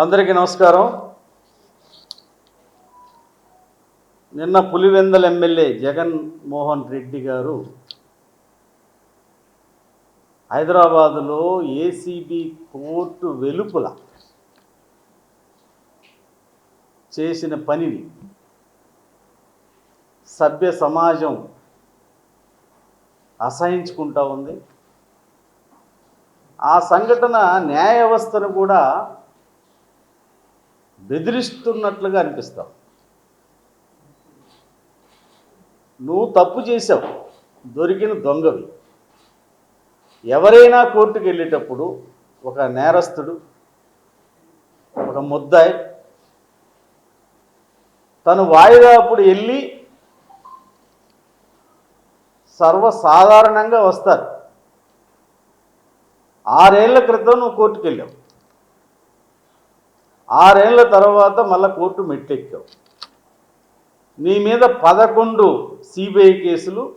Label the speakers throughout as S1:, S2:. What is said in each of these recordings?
S1: అందరికీ నమస్కారం. నిన్న పులివెందల ఎమ్మెల్యే జగన్ మోహన్ రెడ్డి గారు హైదరాబాదులో ఏసీబీ కోర్టు వెలుపల చేసిన పనిని సభ్య సమాజం అసహించుకుంటా ఉంది. ఆ సంఘటన న్యాయ వ్యవస్థను కూడా బెదిరిస్తున్నట్లుగా అనిపిస్తాం. నువ్వు తప్పు చేసావు దొరికిన దొంగవి. ఎవరైనా కోర్టుకు వెళ్ళేటప్పుడు ఒక నేరస్తుడు ఒక ముద్దాయి తను వాయిదా అప్పుడు వెళ్ళి సర్వసాధారణంగా వస్తారు. ఆరేళ్ళ క్రితం నువ్వు కోర్టుకు వెళ్ళావు. ఆరేళ్ళ తర్వాత మళ్ళీ కోర్టు మెట్లెక్కావు నీ మీద పదకొండు సిబిఐ కేసులు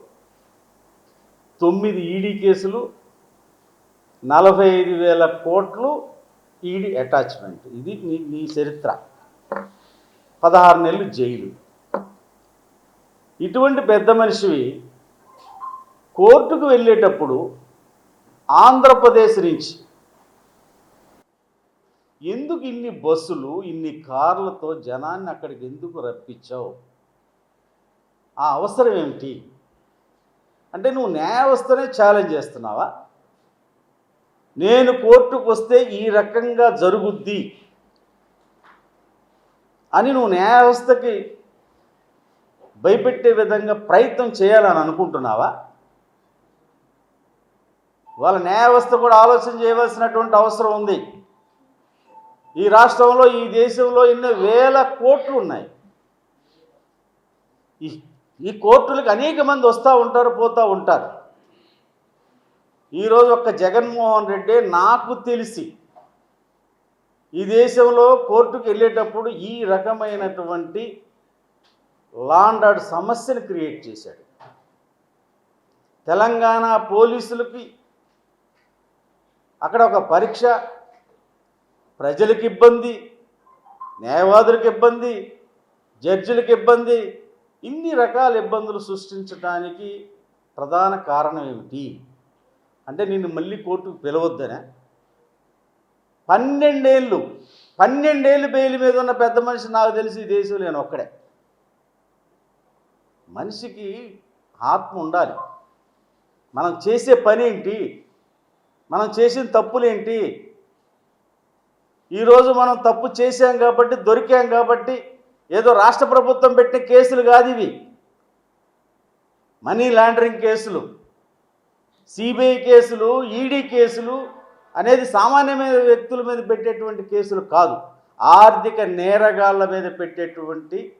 S1: తొమ్మిది ఈడీ కేసులు నలభై ఐదు వేల కోట్లు ఈడీ అటాచ్మెంట్. ఇది నీ నీ చరిత్ర. పదహారు నెలలు జైలు. ఇటువంటి పెద్ద మనిషివి కోర్టుకు వెళ్ళేటప్పుడు ఆంధ్రప్రదేశ్ నుంచి ఎందుకు ఇన్ని బస్సులు ఇన్ని కార్లతో జనాన్ని అక్కడికి ఎందుకు రప్పించావు? ఆ అవసరం ఏమిటి? అంటే నువ్వు న్యాయ వ్యవస్థనే ఛాలెంజ్ చేస్తున్నావా? నేను కోర్టుకు వస్తే ఈ రకంగా జరుగుద్ది అని నువ్వు న్యాయ వ్యవస్థకి భయపెట్టే విధంగా ప్రయత్నం చేయాలని అనుకుంటున్నావా? వాళ్ళ న్యాయ వ్యవస్థ కూడా ఆలోచన చేయవలసినటువంటి అవసరం ఉంది. ఈ రాష్ట్రంలో ఈ దేశంలో ఎన్నో వేల కోట్లు ఉన్నాయి. ఈ ఈ కోర్టులకు అనేక మంది వస్తూ ఉంటారు పోతూ ఉంటారు. ఈరోజు ఒక్క జగన్మోహన్ రెడ్డి నాకు తెలిసి ఈ దేశంలో కోర్టుకు వెళ్ళేటప్పుడు ఈ రకమైనటువంటి లాండర్డ్ సమస్యను క్రియేట్ చేశాడు. తెలంగాణ పోలీసులకి అక్కడ ఒక పరీక్ష ప్రజలకు ఇబ్బంది న్యాయవాదులకు ఇబ్బంది జడ్జిలకు ఇబ్బంది ఇన్ని రకాల ఇబ్బందులు సృష్టించడానికి ప్రధాన కారణం ఏమిటి? అంటే నిన్ను మళ్ళీ కోర్టుకు పిలవద్దనే. పన్నెండేళ్ళు పన్నెండేళ్ళు బెయిల్ మీద ఉన్న పెద్ద మనిషి నాకు తెలిసి దేశం దేశంలో నేను ఒక్కడే. మనిషికి ఆత్మ ఉండాలి. మనం చేసే పని ఏంటి? మనం చేసిన తప్పులేంటి ఈరోజు మనం తప్పు చేశాం కాబట్టి దొరికాం కాబట్టి ఏదో రాష్ట్ర ప్రభుత్వం పెట్టిన కేసులు కాదు ఇవి. మనీ లాండరింగ్ కేసులు సిబిఐ కేసులు ఈడీ కేసులు అనేది సామాన్యమైన వ్యక్తుల మీద పెట్టేటువంటి కేసులు కాదు. ఆర్థిక నేరగాళ్ళ మీద పెట్టేటువంటి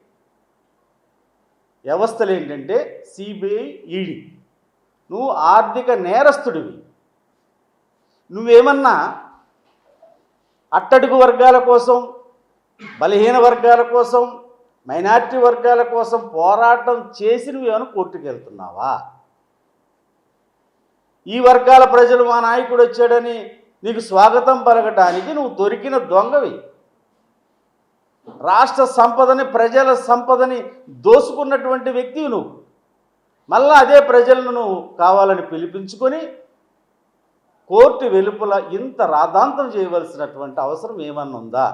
S1: వ్యవస్థలు ఏంటంటే సిబిఐ ఈడీ. నువ్వు ఆర్థిక నేరస్తుడివి. నువ్వేమన్నా అట్టడుగు వర్గాల కోసం బలహీన వర్గాల కోసం మైనారిటీ వర్గాల కోసం పోరాటం చేసి నువ్వేమైనా కోర్టుకెళ్తున్నావా? ఈ వర్గాల ప్రజలు మా నాయకుడు వచ్చాడని నీకు స్వాగతం పలకటానికి నువ్వు దొరికిన దొంగవి. రాష్ట్ర సంపదని ప్రజల సంపదని దోసుకున్నటువంటి వ్యక్తివి నువ్వు. మళ్ళా అదే ప్రజలను నువ్వు కావాలని పిలిపించుకొని కోర్టు వెలుపల ఇంత రాద్ధాంతం చేయవలసినటువంటి అవసరం ఏమన్నా ఉందా?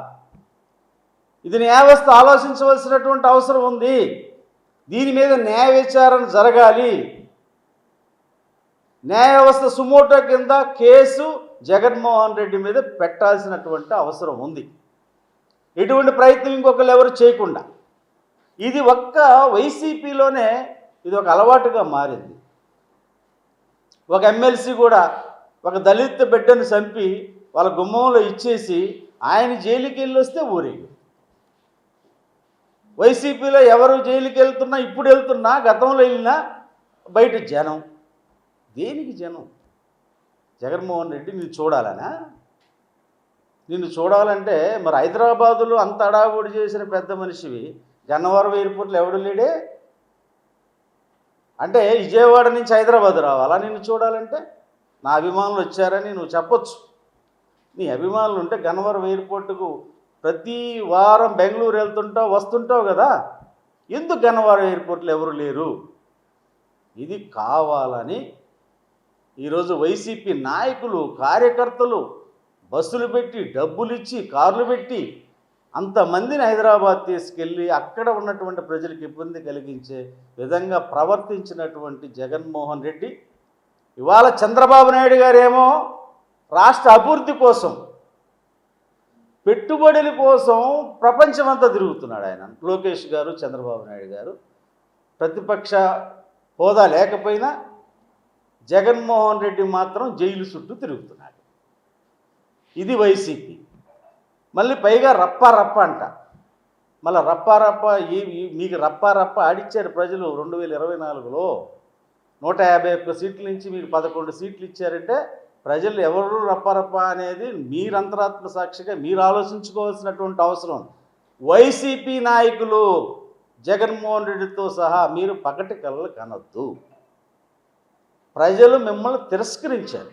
S1: ఇది న్యాయ వ్యవస్థ ఆలోచించవలసినటువంటి అవసరం ఉంది. దీని మీద న్యాయ విచారణ జరగాలి. న్యాయ వ్యవస్థ సుమోటో కింద కేసు జగన్మోహన్ రెడ్డి మీద పెట్టాల్సినటువంటి అవసరం ఉంది. ఎటువంటి ప్రయత్నం ఇంకొకరు ఎవరు చేయకుండా. ఇది ఒక్క వైసీపీలోనే ఇది ఒక అలవాటుగా మారింది. ఒక ఎమ్మెల్సీ కూడా ఒక దళిత బిడ్డను చంపి వాళ్ళ గుమ్మంలో ఇచ్చేసి ఆయన జైలుకి వెళ్ళి వస్తే ఊరేగి. వైసీపీలో ఎవరు జైలుకి వెళ్తున్నా ఇప్పుడు వెళ్తున్నా గతంలో వెళ్ళినా బయట జనం. దేనికి జనం? జగన్మోహన్ రెడ్డి నేను చూడాలనా? నిన్ను చూడాలంటే మరి హైదరాబాదులో అంత అడావుడి చేసిన పెద్ద మనిషివి గన్నవరం ఎయిర్పోర్ట్లో ఎవడు లేడే? అంటే విజయవాడ నుంచి హైదరాబాద్ రావాలా? నిన్ను చూడాలంటే? నా అభిమానులు వచ్చారని నువ్వు చెప్పొచ్చు. నీ అభిమానులు ఉంటే గన్నవరం ఎయిర్పోర్టుకు ప్రతి వారం బెంగళూరు వెళ్తుంటావు వస్తుంటావు కదా. ఎందుకు గన్నవరం ఎయిర్పోర్ట్లో ఎవరు లేరు? ఇది కావాలని ఈరోజు వైసీపీ నాయకులు కార్యకర్తలు బస్సులు పెట్టి డబ్బులు ఇచ్చి కార్లు పెట్టి అంతమందిని హైదరాబాద్ తీసుకెళ్ళి అక్కడ ఉన్నటువంటి ప్రజలకు ఇబ్బంది కలిగించే విధంగా ప్రవర్తించినటువంటి జగన్మోహన్ రెడ్డి ఇవాళ చంద్రబాబు నాయుడు గారేమో రాష్ట్ర అభివృద్ధి కోసం పెట్టుబడుల కోసం ప్రపంచమంతా తిరుగుతున్నాడు ఆయన. లోకేష్ గారు చంద్రబాబు నాయుడు గారు. ప్రతిపక్ష హోదా లేకపోయినా జగన్మోహన్ రెడ్డి మాత్రం జైలు చుట్టూ తిరుగుతున్నాడు. ఇది వైసీపీ. మళ్ళీ పైగా రప్ప రప్ప అంట. మళ్ళీ రప్ప రప్ప ఈ మీకు రప్ప రప్ప ఆడిచ్చారు ప్రజలు రెండు వేల ఇరవై నాలుగులో. నూట యాభై ఒక్క సీట్ల నుంచి మీకు పదకొండు సీట్లు ఇచ్చారంటే ప్రజలు ఎవరు రప్ప అనేది మీరు అంతరాత్మ సాక్షిగా మీరు ఆలోచించుకోవాల్సినటువంటి అవసరం ఉంది. వైసీపీ నాయకులు జగన్మోహన్ రెడ్డితో సహా మీరు పగటి కళ్ళు కనొద్దు. ప్రజలు మిమ్మల్ని తిరస్కరించారు.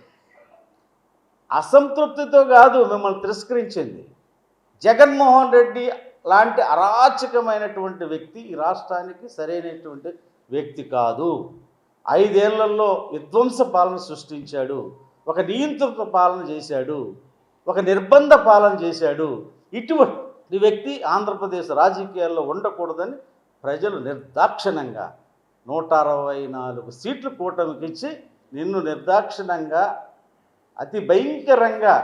S1: అసంతృప్తితో కాదు మిమ్మల్ని తిరస్కరించింది. జగన్మోహన్ రెడ్డి లాంటి అరాచకమైనటువంటి వ్యక్తి ఈ రాష్ట్రానికి సరైనటువంటి వ్యక్తి కాదు. ఐదేళ్ళలో విధ్వంస పాలన సృష్టించాడు. ఒక నియంత్రిత పాలన చేశాడు. ఒక నిర్బంధ పాలన చేశాడు. ఇటువంటి వ్యక్తి ఆంధ్రప్రదేశ్ రాజకీయాల్లో ఉండకూడదని ప్రజలు నిర్దాక్షిణంగా నూట అరవై నాలుగు సీట్లు కూటమికిచ్చి నిన్ను నిర్దాక్షిణంగా అతి భయంకరంగా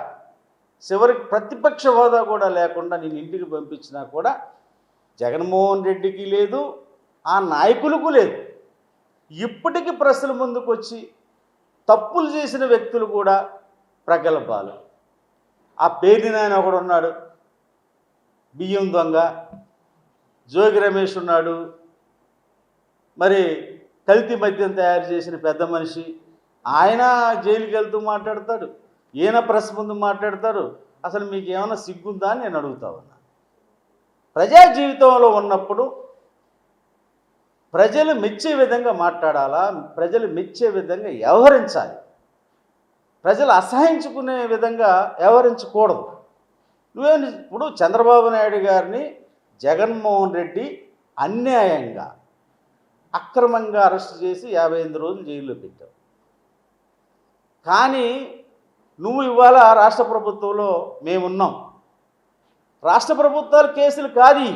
S1: చివరికి ప్రతిపక్ష హోదా కూడా లేకుండా నేను ఇంటికి పంపించినా కూడా జగన్మోహన్ రెడ్డికి లేదు ఆ నాయకులకు లేదు. ఇప్పటికీ ప్రశ్నల ముందుకు వచ్చి తప్పులు చేసిన వ్యక్తులు కూడా ప్రగల్భాలు. ఆ పేరుని నాయన ఒకడు ఉన్నాడు. బియ్యం దొంగ. జోగి రమేష్ ఉన్నాడు. మరి కల్తీ మద్యం తయారు చేసిన పెద్ద మనిషి. ఆయన జైలుకి వెళ్తూ మాట్లాడతాడు. ఈయన ప్రెస్ ముందు మాట్లాడతారు అసలు మీకు ఏమైనా సిగ్గుందా అని నేను అడుగుతా ఉన్నా. ప్రజా జీవితంలో ఉన్నప్పుడు ప్రజలు మెచ్చే విధంగా మాట్లాడాలా? ప్రజలు మెచ్చే విధంగా వ్యవహరించాలి. ప్రజలు అసహించుకునే విధంగా వ్యవహరించకూడదు. నువ్వే ఇప్పుడు చంద్రబాబు నాయుడు గారిని జగన్మోహన్ రెడ్డి అన్యాయంగా అక్రమంగా అరెస్ట్ చేసి యాభై ఎనిమిది రోజులు జైల్లో పెట్టావు. కానీ నువ్వు ఇవాళ రాష్ట్ర ప్రభుత్వంలో మేమున్నాం. రాష్ట్ర ప్రభుత్వాలు కేసులు కాదు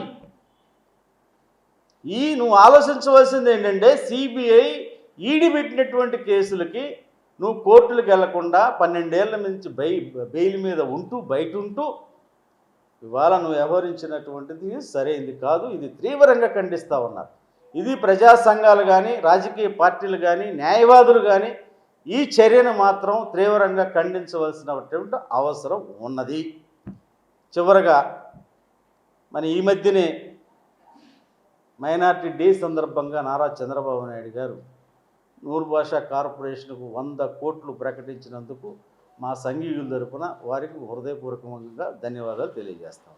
S1: ఈ నువ్వు ఆలోచించవలసింది ఏంటంటే సిబిఐ ఈడి పెట్టినటువంటి కేసులకి నువ్వు కోర్టులకు వెళ్ళకుండా పన్నెండేళ్ళ నుంచి బై బెయిల్ మీద ఉంటూ బయట ఉంటూ ఇవాళ నువ్వు వ్యవహరించినటువంటిది సరైంది కాదు. ఇది తీవ్రంగా ఖండిస్తూ ఉన్నారు. ఇది ప్రజా సంఘాలు కానీ రాజకీయ పార్టీలు కానీ న్యాయవాదులు కానీ ఈ చర్యను మాత్రం తీవ్రంగా ఖండించవలసినటువంటి అవసరం ఉన్నది. చివరగా మన ఈ మధ్యనే మైనార్టీ డే సందర్భంగా నారా చంద్రబాబు నాయుడు గారు నూరు భాషా కార్పొరేషన్కు వంద కోట్లు ప్రకటించినందుకు మా సంఘీయుల తరపున వారికి హృదయపూర్వకంగా ధన్యవాదాలు తెలియజేస్తాం.